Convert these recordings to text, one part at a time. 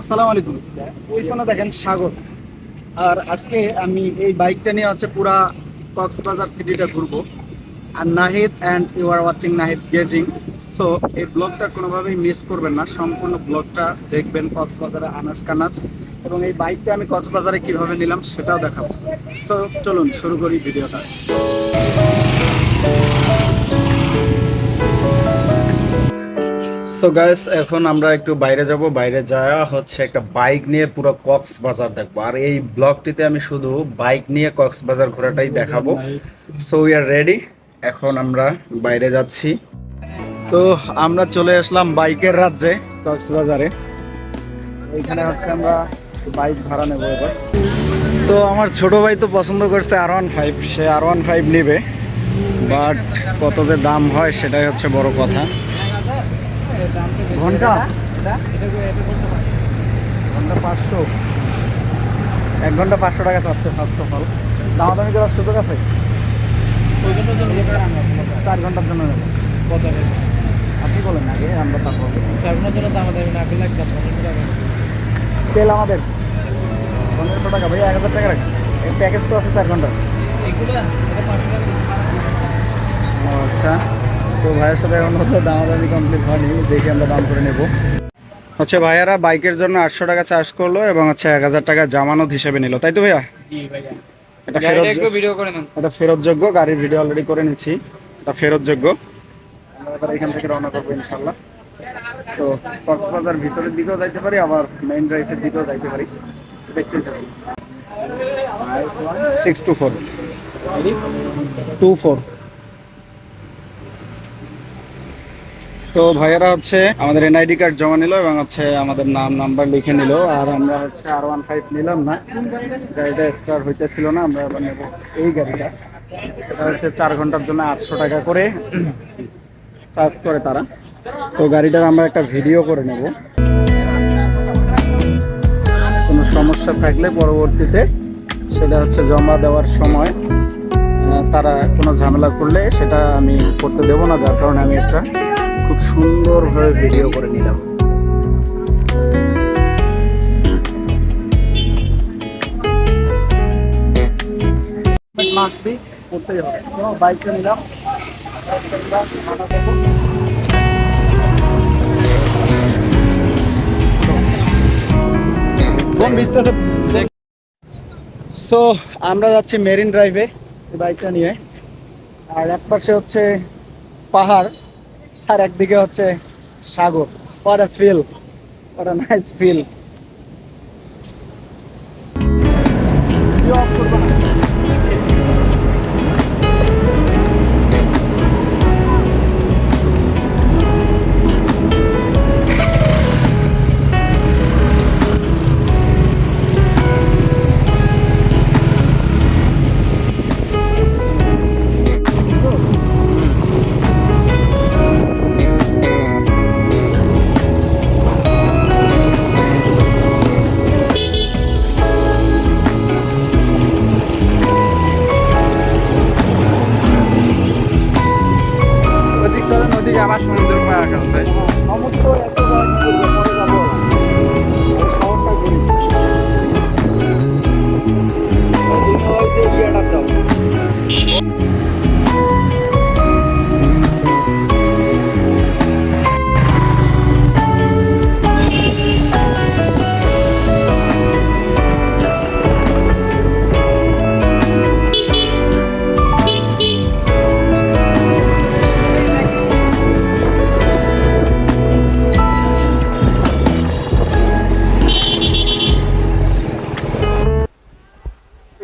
আসসালামু আলাইকুম। ওইখানে দেখেন সাগর আর আজকে আমি এই বাইকটা নিয়ে হচ্ছে পুরা কক্সবাজার সিটিটা ঘুরবো। আর Nahid and you are watching Nahid gazing. So এই ব্লগটা কোনোভাবেই মিস করবেন না। সম্পূর্ণ ব্লগটা দেখবেন কক্সবাজারে আনাস কানাস। এবং এই বাইকটা আমি কক্সবাজারে কীভাবে নিলাম সেটাও দেখাবো। সো চলুন শুরু করি ভিডিওটা। সো গাইস এখন আমরা একটু বাইরে যাব। বাইরে যাওয়া হচ্ছে একটা বাইক নিয়ে পুরো কক্সবাজার দেখব। আর এই ব্লগটিতে আমি শুধু বাইক নিয়ে কক্সবাজার ঘোরাটাই দেখাবো। সো উই আর রেডি এখন আমরা বাইরে যাচ্ছি। তো আমরা চলে আসলাম বাইকের রাজ্যে, কক্সবাজারে। এইখানে হচ্ছে আমরা বাইক ভাড়া নেব এবার। তো আমার ছোট ভাই তো পছন্দ করছে আর ওয়ান ফাইভ সে আর ওয়ান ফাইভ নেবে। বাট কত যে দাম হয় সেটাই হচ্ছে বড় কথা। ঘণ্টা? ঘণ্টা পাঁচশো। এক ঘণ্টা পাঁচশো টাকা চাচ্ছে ফার্স্ট অফ অল দামাদামি করার সুযোগ আছে? চার ঘণ্টার জন্য নেব। আপনি বলেন আগে, আমরা তারপর তেল আমাদের। পনেরোশো টাকা ভাই এক হাজার টাকা রাখি এই প্যাকেজ তো আছে চার ঘণ্টার। আচ্ছা। তো ভাইয়ের সাথে এখন হতো দামাদামি কমপ্লিট হয়নি দেখে আমরা দাম করে নেব। হচ্ছে ভাইয়ারা বাইকের জন্য আটশো টাকা চার্জ করল এবং হচ্ছে এক হাজার টাকা জামানত হিসেবে নিল তাই তো ভাইয়া? এটা ফেরত একটু ভিডিও করে নেন। এটা ফেরতযোগ্য গাড়ির ভিডিও অলরেডি করে নিচ্ছি। এটা ফেরতযোগ্য। আমরা এবার এখান থেকে রওনা করব ইনশাল্লাহ তো কক্সবাজার ভিতরের দিকেও যাইতে পারি আবার মেইন ড্রাইভের দিকেও যাইতে পারি। দেখতে পারি six two four two four তো ভাইয়েরা হচ্ছে আমাদের এনআইডি কার্ড জমা নিল এবং হচ্ছে আমাদের নাম, নাম্বার লিখে নিল। আর আমরা হচ্ছে আর ওয়ান ফাইভ নিলাম না। গাড়িটা স্টার্ট হইতেছিল না, আমরা নেব এই গাড়িটা। এটা হচ্ছে চার ঘণ্টার জন্য আটশো টাকা করে চার্জ করে তারা। তো গাড়িটার আমরা একটা ভিডিও করে নেব। কোনো সমস্যা থাকলে পরবর্তীতে সেটা হচ্ছে জমা দেওয়ার সময় তারা কোনো ঝামেলা করলে সেটা আমি করতে দেবো না, যার কারণে আমি একটা খুব সুন্দরভাবে ভিডিও করে নিলাম। বাইকটা নিলাম। সো আমরা যাচ্ছি মেরিন ড্রাইভে বাইকটা নিয়ে। আর এক পাশে হচ্ছে পাহাড়। আর একদিকে হচ্ছে সাগর। পরে ফিল পরে নাইস ফিল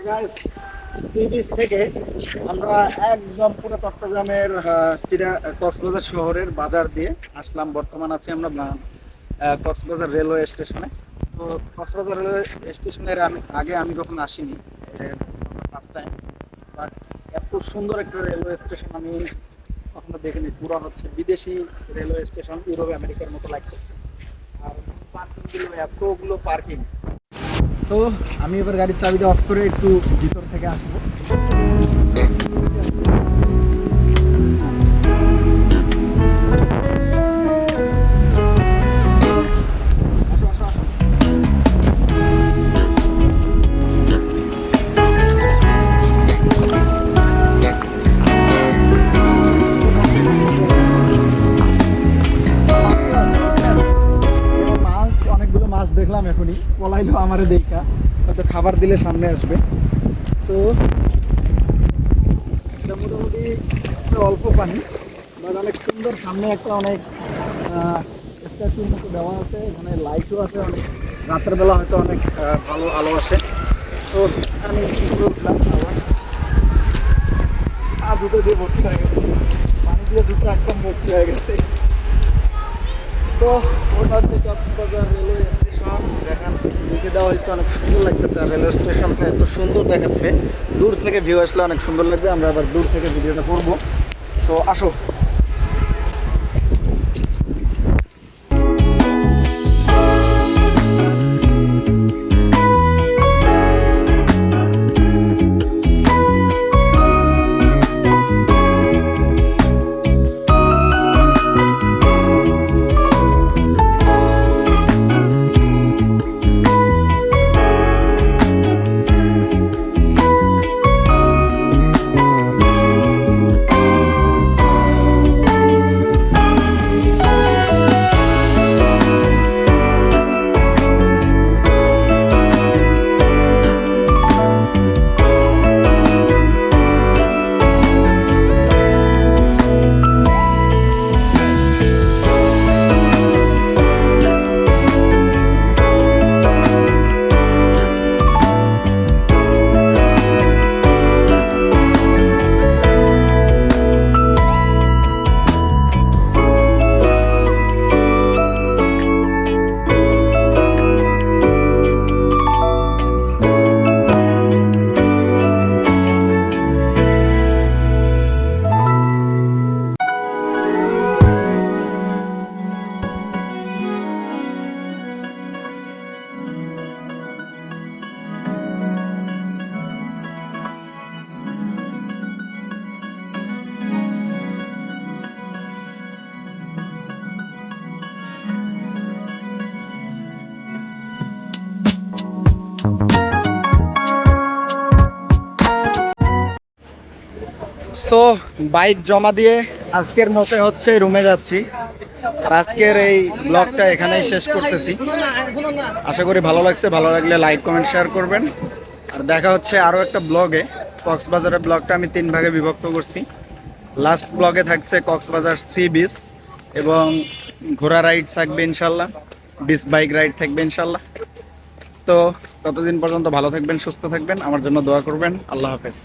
Guys, sea থেকে আমরা একদম পুরো চট্টগ্রামের চিরা- কক্সবাজার শহরের বাজার দিয়ে আসলাম। বর্তমান আছি আমরা কক্সবাজার রেলওয়ে স্টেশনে। তো কক্সবাজার রেলওয়ে স্টেশনের আমি আগে আমি কখনো আসিনি ফার্স্ট টাইম বাট এত সুন্দর একটা রেলওয়ে স্টেশন আমি কখনো দেখিনি। পুরো হচ্ছে বিদেশি রেলওয়ে স্টেশন ইউরোপ আমেরিকার মতো লাগছে। আর পার্কিংগুলো এতগুলো পার্কিং। সো আমি এবার গাড়ির চাবিটা অফ করে একটু ভিতর থেকে আসব। পলাইলো আমারে দেখা, হয়তো খাবার দিলে সামনে আসবে। তো, এটা মোটামুটি অল্প পানি বাট অনেক সুন্দর, সামনে একটা অনেক স্ট্যাচুর মতো দেওয়া আছে, এখানে লাইটও আছে অনেক। রাতের বেলা হয়তো অনেক ভালো আলো আসে। তো, আমি আর দুটো দিয়ে ভর্তি হয়ে গেছে। পানি দিয়ে দুটো একদম ভর্তি হয়ে গেছে। তো, ওটা হচ্ছে কক্সবাজার রেলওয়ে লিখে দেওয়া হয়েছে অনেক সুন্দর লাগতেছে রেলওয়ে স্টেশনটা সুন্দর দেখাচ্ছে। দূর থেকে ভিউ আসলে অনেক সুন্দর লাগবে, আমরা আবার দূর থেকে ভিডিওটা করব। তো আসো। সো, বাইক জমা দিয়ে আজকের মতে হচ্ছে রুমে যাচ্ছি। আর আজকের এই ব্লগটা এখানেই শেষ করতেছি। আশা করি ভালো লাগছে, ভালো লাগলে লাইক কমেন্ট শেয়ার করবেন। আর দেখা হচ্ছে আরও একটা ব্লগে কক্সবাজারের ব্লগটা আমি তিন ভাগে বিভক্ত করছি। লাস্ট ব্লগে থাকছে কক্সবাজার সি বিচ এবং ঘোড়া রাইড থাকবে ইনশাল্লাহ বিচ বাইক রাইড থাকবে ইনশাল্লাহ। তো, ততদিন পর্যন্ত ভালো থাকবেন, সুস্থ থাকবেন, আমার জন্য দোয়া করবেন। আল্লাহ হাফেজ।